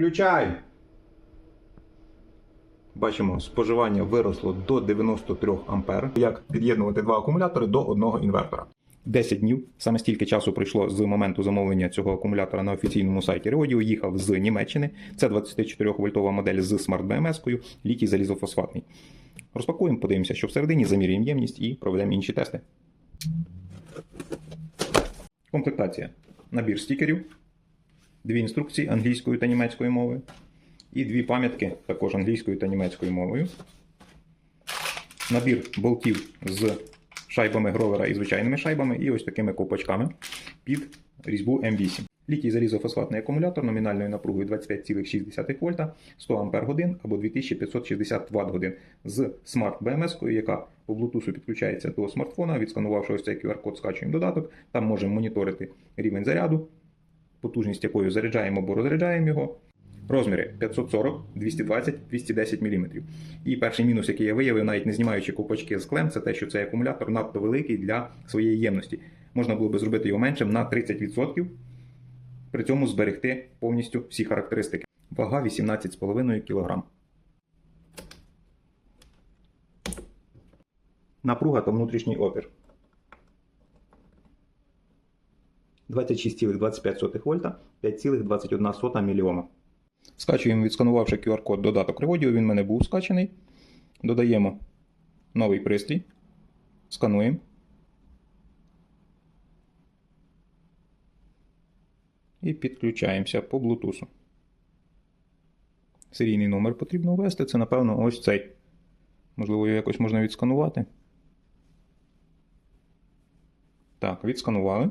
Включай. Бачимо, споживання виросло до 93 ампер. Як під'єднувати два акумулятори до одного інвертора. 10 днів. Саме стільки часу пройшло з моменту замовлення цього акумулятора на офіційному сайті Reodio. Їхав з Німеччини. Це 24 вольтова модель з смарт BMS-кою, літій залізофосфатний. Розпакуємо, подивимося, що всередині, замірюємо ємність і проведемо інші тести. Комплектація. Набір стікерів, дві інструкції англійською та німецькою мовою. І дві пам'ятки також англійською та німецькою мовою. Набір болтів з шайбами гровера і звичайними шайбами, і ось такими ковпачками під різьбу М8. Літій залізофосфатний акумулятор номінальною напругою 25,6 вольта, 100 Ампер годин або 2560 Вт годин з смарт BMS, яка по Bluetooth підключається до смартфона. Відсканувавши ось цей QR-код, скачуємо додаток. Там можемо моніторити рівень заряду, потужність якою заряджаємо або розряджаємо його. Розміри 540, 220, 210 мм. І перший мінус, який я виявив, навіть не знімаючи ковпачки з клем, це те, що цей акумулятор надто великий для своєї ємності. Можна було би зробити його меншим на 30%, при цьому зберегти повністю всі характеристики. Вага 18,5 кг. Напруга та внутрішній опір. 26,25 вольта, 5,21 мОм. Скачуємо, відсканувавши QR-код додаток Revodio, він в мене був скачаний. Додаємо новий пристрій. Скануємо. І підключаємося по Bluetooth. Серійний номер потрібно ввести. Це, напевно, ось цей. Можливо, його якось можна відсканувати. Так, відсканували.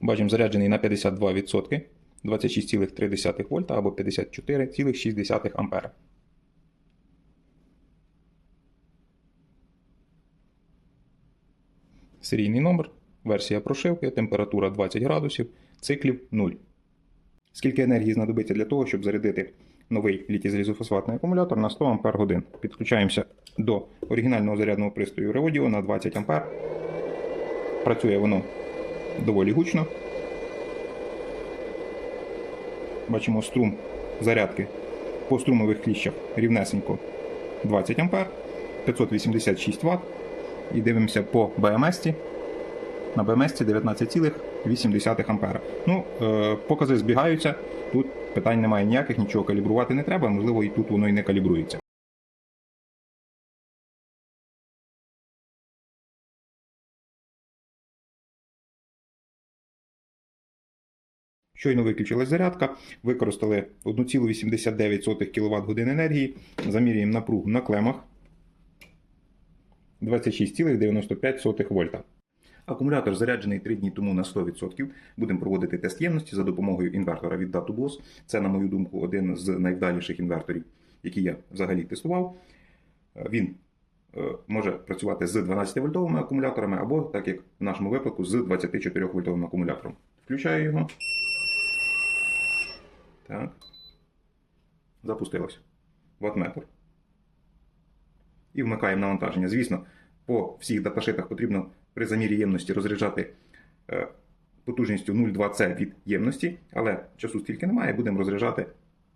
Бачимо, заряджений на 52%, 26,3 вольта або 54,6 ампера. Серійний номер, версія прошивки, температура 20 градусів, циклів 0. Скільки енергії знадобиться для того, щоб зарядити новий літій-залізофосфатний акумулятор на 100 Ампер годин? Підключаємося до оригінального зарядного пристрою Revodio на 20 Ампер. Працює воно доволі гучно. Бачимо струм зарядки по струмових кліщах рівнесенько 20 А, 586 Вт. І дивимося по BMS. На BMS 19,8 А. Ну, е, покази збігаються. Тут питань немає ніяких, нічого калібрувати не треба, можливо, і тут воно і не калібрується. Щойно виключилась зарядка, використали 1,89 кВт енергії, замірюємо напругу на клемах 26,95 вольта. Акумулятор заряджений 3 дні тому на 100%. Будемо проводити тест ємності за допомогою інвертора від Datubos. Це, на мою думку, один з найвдаліших інверторів, які я взагалі тестував. Він е, може працювати з 12-вольтовими акумуляторами або, так як в нашому випадку, з 24-вольтовим акумулятором. Включаю його. Так. Запустилось. Ватметр. І вмикаємо навантаження. Звісно, по всіх даташитах потрібно при замірі ємності розряджати е, потужністю 0,2C від ємності, але часу стільки немає, будемо розряджати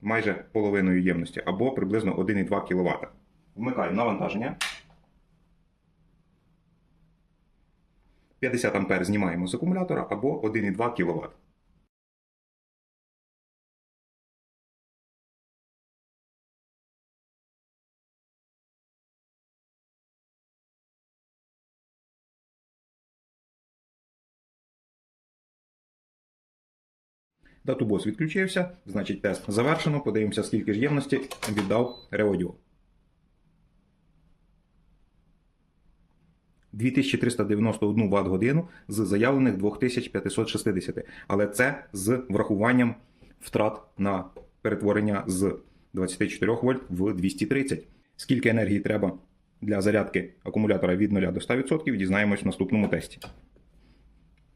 майже половиною ємності або приблизно 1,2 кВт. Вмикаємо навантаження. 50 А знімаємо з акумулятора або 1,2 кВт. Датубос відключився, значить тест завершено. Подивимося, скільки ж ємності віддав Reodio. 2391 Вт годину з заявлених 2560. Але це з врахуванням втрат на перетворення з 24 вольт в 230. Скільки енергії треба для зарядки акумулятора від 0 до 100%, дізнаємось в наступному тесті.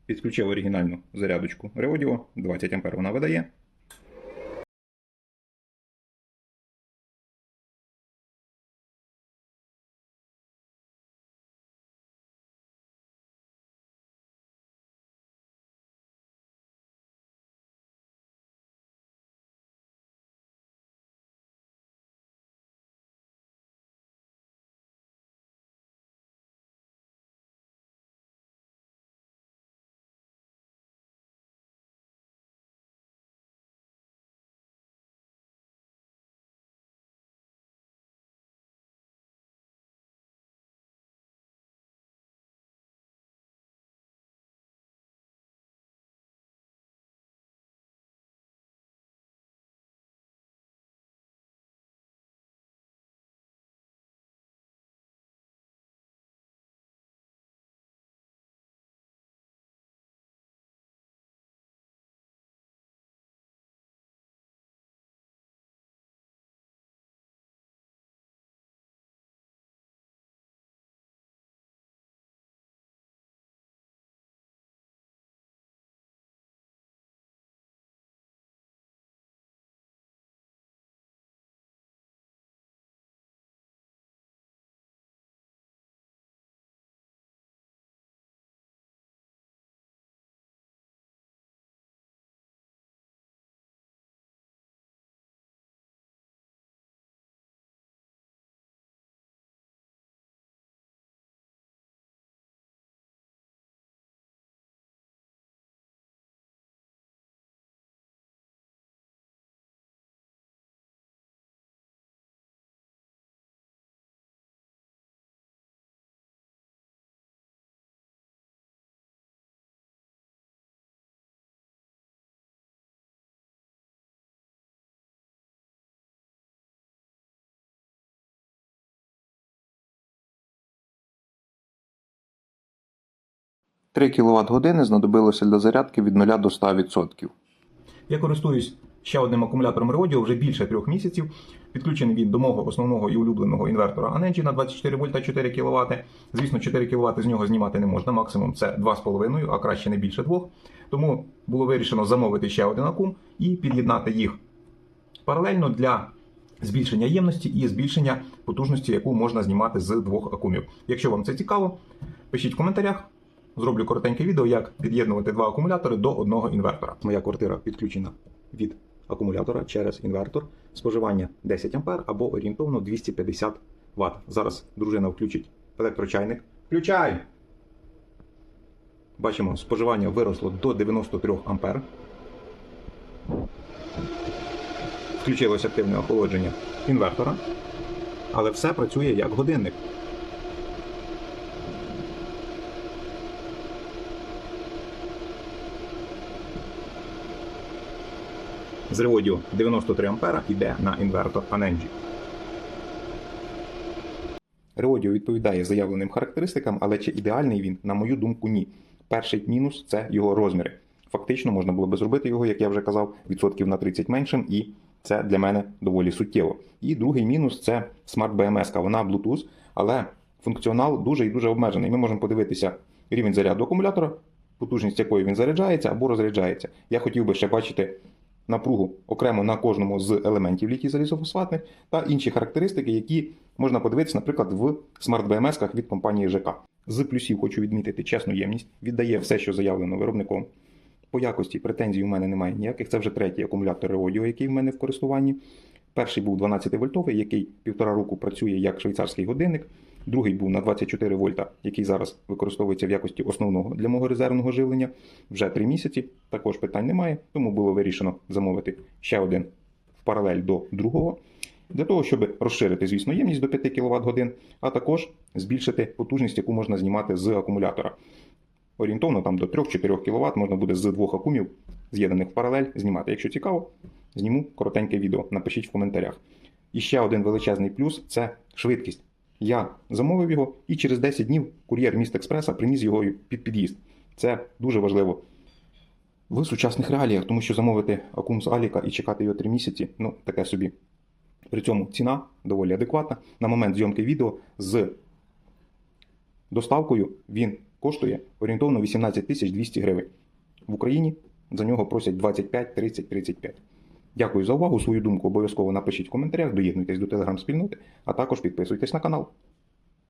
Підключив оригінальну зарядочку Reodio, 20 А вона видає. 3 кВт години знадобилося для зарядки від 0 до 100%. Я користуюсь ще одним акумулятором Reodio вже більше трьох місяців. Підключений він до мого основного і улюбленого інвертора Anenji на 24 вольта 4 кВт. Звісно, 4 кВт з нього знімати не можна. Максимум це 2,5, а краще не більше 2. Тому було вирішено замовити ще один акум і під'єднати їх паралельно для збільшення ємності і збільшення потужності, яку можна знімати з двох акумів. Якщо вам це цікаво, пишіть в коментарях. Зроблю коротеньке відео, як під'єднувати два акумулятори до одного інвертора. Моя квартира підключена від акумулятора через інвертор. Споживання 10 А або орієнтовно 250 Вт. Зараз дружина включить електрочайник. Включай! Бачимо, споживання виросло до 93 А. Включилось активне охолодження інвертора. Але все працює як годинник. З реводіо 93 А йде на інвертор Anenji. Реодіо відповідає заявленим характеристикам, але чи ідеальний він, на мою думку, ні. Перший мінус це його розміри. Фактично можна було би зробити його, як я вже казав, відсотків на 30 меншим, і це для мене доволі суттєво. І другий мінус це Smart BMS, вона Bluetooth, але функціонал дуже і дуже обмежений. Ми можемо подивитися рівень заряду акумулятора, потужність якої він заряджається або розряджається. Я хотів би ще бачити напругу окремо на кожному з елементів літій залізофосфатних та інші характеристики, які можна подивитися, наприклад, в смарт-БМС від компанії ЖК. З плюсів хочу відмітити чесну ємність, віддає все, що заявлено виробником. По якості претензій у мене немає ніяких. Це вже третій акумулятор Reodio, який в мене в користуванні. Перший був 12 вольтовий, який півтора року працює як швейцарський годинник. Другий був на 24 вольта, який зараз використовується в якості основного для мого резервного живлення. Вже три місяці. Також питань немає, тому було вирішено замовити ще один в паралель до другого. Для того, щоб розширити, звісно, ємність до 5 кВт годин, а також збільшити потужність, яку можна знімати з акумулятора. Орієнтовно там до 3-4 кВт можна буде з двох акумів, з'єднаних в паралель, знімати. Якщо цікаво, зніму коротеньке відео. Напишіть в коментарях. І ще один величезний плюс це швидкість. Я замовив його, і через 10 днів кур'єр міст Експреса приніс його під під'їзд. Це дуже важливо в сучасних реаліях, тому що замовити акум з Аліка і чекати його 3 місяці ну таке собі. При цьому ціна доволі адекватна. На момент зйомки відео з доставкою він коштує орієнтовно 18 тисяч 200 гривень. В Україні за нього просять 25, 30, 35. Дякую за увагу. Свою думку обов'язково напишіть в коментарях, доєднуйтесь до телеграм-спільноти, а також підписуйтесь на канал.